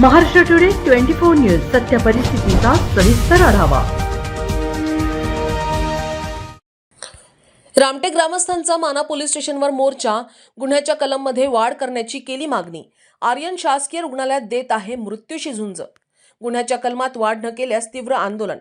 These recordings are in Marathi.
Maharashtra today twenty four news सत्य परिस्थितीचा सविस्तर आढावा. रामटेक ग्रामस्थांचा माना पोलीस स्टेशनवर मोर्चा गुन्ह्याच्या कलममध्ये वाढ करण्याची केली मागणी. आर्यन शासकीय रुग्णालयात देत आहे मृत्यूशी झुंज. गुन्ह्याच्या कलमात वाढ न केल्यास तीव्र आंदोलन.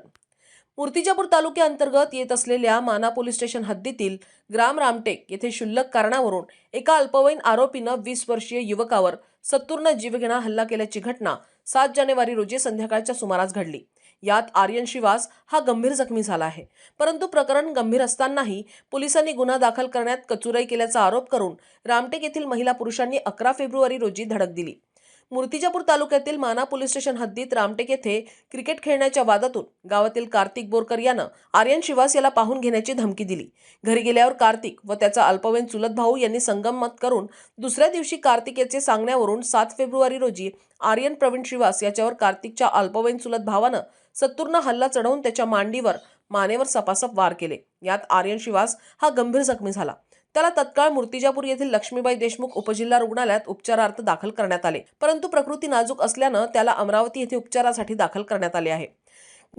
मूर्तिजापूर तालुक्याअंतर्गत येत असलेल्या माना पोलीस स्टेशन हद्दीतील ग्राम रामटेक येथे क्षुल्लक कारणावरून एका अल्पवयीन आरोपीनं वीस वर्षीय युवकावर सत्तूरनं जीवघेणा हल्ला केल्याची घटना सात जानेवारी रोजी संध्याकाळच्या सुमारास घडली. यात आर्यन शिवास हा गंभीर जखमी झाला आहे. परंतु प्रकरण गंभीर असतानाही पोलिसांनी गुन्हा दाखल करण्यात कचुराई केल्याचा आरोप करून रामटेक येथील महिला पुरुषांनी अकरा फेब्रुवारी रोजी धडक दिली. मूर्तिजापूर तालुक्यातील माना पोलीस स्टेशन हद्दीत रामटेक येथे क्रिकेट खेळण्याच्या वादातून गावातील कार्तिक बोरकर यानं आर्यन शिवास याला पाहून घेण्याची धमकी दिली. घरी गेल्यावर कार्तिक व त्याचा अल्पवयीन चुलत भाऊ यांनी संगमत करून दुसऱ्या दिवशी कार्तिक याचे सांगण्यावरून सात फेब्रुवारी रोजी आर्यन प्रवीण श्रीवास याच्यावर कार्तिकच्या अल्पवयीन चुलत भावानं सत्तूरनं हल्ला चढवून त्याच्या मांडीवर मानेवर सपासप वार केले. यात आर्यन शिवास हा गंभीर जखमी झाला. त्याला तत्काळ मूर्तिजापूर येथील लक्ष्मीबाई देशमुख उपजिल्हा रुग्णालयात उपचारार्थ दाखल करण्यात आले. परंतु प्रकृती नाजूक असल्यानं त्याला अमरावती येथे उपचारासाठी दाखल करण्यात आले आहे.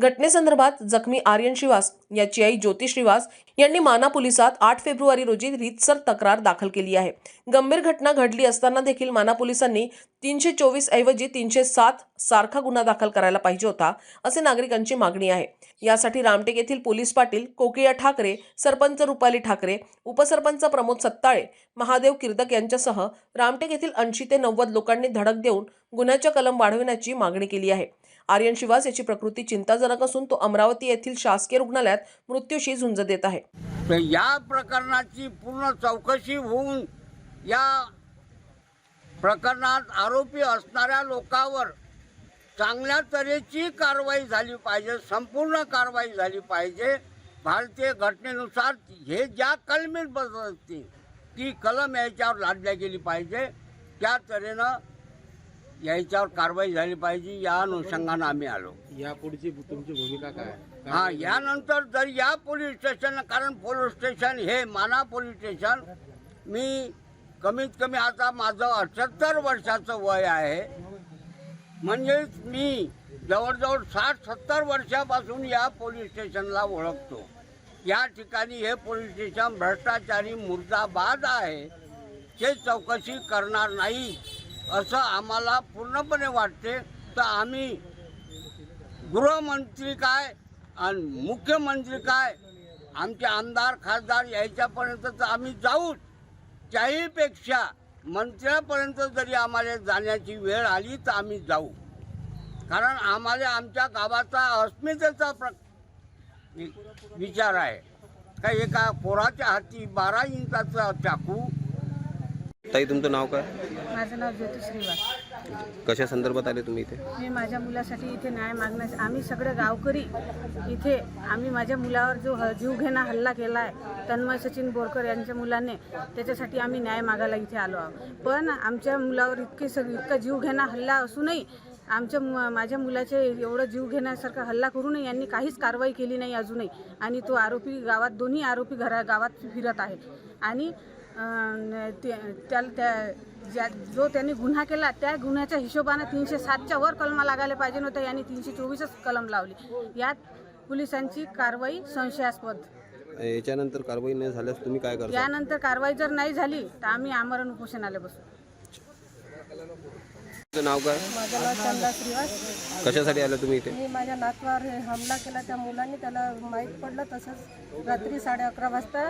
घटनेसंदर्भात जखमी आर्यन श्रीवास याची आई ज्योती श्रीवास यांनी माना पोलिसात आठ फेब्रुवारी रोजी रीतसर तक्रार दाखल केली आहे. गंभीर घटना घडली असताना देखील माना पोलिसांनी तीनशे चोवीस ऐवजी तीनशे सात सारखा गुन्हा दाखल करायला पाहिजे होता असे नागरिकांची मागणी आहे. यासाठी रामटेक येथील पोलीस पाटील कोकिया ठाकरे सरपंच रुपाली ठाकरे उपसरपंच प्रमोद सत्ताळे महादेव किर्दक यांच्यासह रामटेक येथील ऐंशी ते नव्वद लोकांनी धडक देऊन गुन्ह्याच्या कलम वाढविण्याची मागणी केली आहे. आर्यन शिवास याची प्रकृती चिंताजनक असून तो अमरावती येथील शासकीय रुग्णालयात मृत्यूशी झुंज देत आहे. तर या प्रकरणाची पूर्ण चौकशी होऊन या प्रकरणात आरोपी असणाऱ्या लोकांवर चांगल्या तऱ्हेची कारवाई झाली पाहिजे संपूर्ण कारवाई झाली पाहिजे. भारतीय घटनेनुसार हे ज्या कलमेत बसत असतील ती कलम याच्यावर लादल्या गेली पाहिजे. त्या तऱ्हेनं याच्यावर कारवाई झाली पाहिजे या अनुषंगानं आम्ही आलो. यापुढची तुमची भूमिका काय? काय हा यानंतर जर या पोलीस स्टेशन कारण पोलीस स्टेशन हे माना पोलीस स्टेशन मी कमीत कमी आता माझं अठ्याहत्तर वर्षाचं वय आहे. म्हणजेच मी जवळजवळ साठ सत्तर वर्षापासून या पोलीस स्टेशनला ओळखतो. या ठिकाणी हे पोलीस स्टेशन भ्रष्टाचारी मुर्दाबाद आहे. ते चौकशी करणार नाही. असं आम्हाला पूर्णपणे वाटते. तर आम्ही गृहमंत्री काय आणि मुख्यमंत्री काय आमचे आमदार खासदार यायच्यापर्यंत तर आम्ही जाऊच. त्याहीपेक्षा मंत्र्यापर्यंत जरी आम्हाला जाण्याची वेळ आली तर आम्ही जाऊ. कारण आम्हाला आमच्या गावाचा अस्मितेचा प्र वि- विचार आहे. का एका पोराच्या हाती बारा इंचाचा चाकू ताई तुमचं नाव काय? माझं नाव ज्योती श्रीवास. कशा संदर्भात आले तुम्ही इथे? मी माझ्या मुलासाठी इथे न्याय मागण्यास आम्ही सगळे गावकरी इथे आम्ही माझ्या मुलावर जो ह- जीवघेणा हल्ला केला आहे तन्मय सचिन बोरकर यांच्या मुलाने त्याच्यासाठी आम्ही न्याय मागायला इथे आलो आहोत. पण आमच्या मुलावर इतके सग इतका जीवघेणा हल्ला असूनही आमच्या मु माझ्या मुलाचे एवढं जीव घेण्यासारखा हल्ला करूनही यांनी काहीच कारवाई केली नाही अजूनही. आणि तो आरोपी गावात दोन्ही आरोपी घरा गावात फिरत आहेत. आणि ते- त्याला त्या ज्या जो त्यांनी गुन्हा केला त्या गुन्ह्याच्या हिशोबानं तीनशे सातच्या वर कलमा लागायला पाहिजे नव्हतं यांनी तीनशे चोवीसच कलम लावली. यात पोलिसांची कारवाई संशयास्पद. याच्यानंतर कारवाई नाही झाल्यास तुम्ही काय करता? यानंतर कारवाई जर नाही झाली तर आम्ही आमरण उपोषणाला बसू. तुमचं नाव काय? माझं नाव चंदा श्रीवास. कशासाठी आले तुम्ही इथे? मी माझ्या नातवावर हे हमला केला त्या मुलांनी. त्याला माहीत पडलं तसंच रात्री साडे अकरा वाजता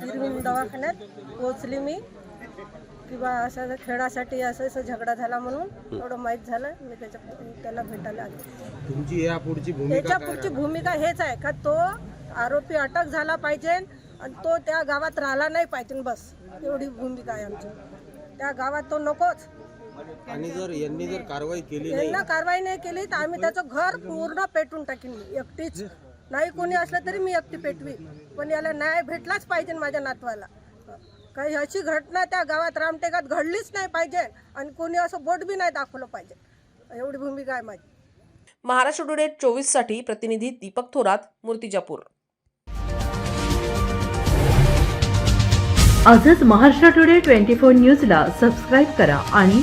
हिरवीन दवाखान्यात पोचली मी. किंवा असं खेळासाठी असं असं झगडा झाला म्हणून एवढं माहीत झालं. मी त्याच्या त्याला भेटायला आले. तुमची यापुढची भूमिका त्याच्या काय पुढची भूमिका हेच आहे का तो आरोपी अटक झाला पाहिजे आणि तो त्या गावात राहिला नाही पाहिजे. बस एवढी भूमिका आहे आमची. त्या गावात तो नकोच. आणि जर यांनी जर कारवाई केली नाही यांना कारवाई नाही केली तर आम्ही त्याचं घर पूर्ण पेटून टाकीन मी एकटीच. नाही कोणी असलं तरी मी एकटी पेटवी. पण याला न्याय भेटलाच पाहिजे माझ्या नातवाला. काही अशी घटना त्या गावात रामटेकात घडलीच नाही पाहिजे आणि कोणी असं बोट बी नाही दाखवलं पाहिजे. एवढी भूमिका आहे माझी. महाराष्ट्र टुडे चोवीससाठी प्रतिनिधी दीपक थोरात मूर्तिजापूर. आजच महाराष्ट्र टुडे ट्वेंटी फोर न्यूजला सबस्क्राईब करा आणि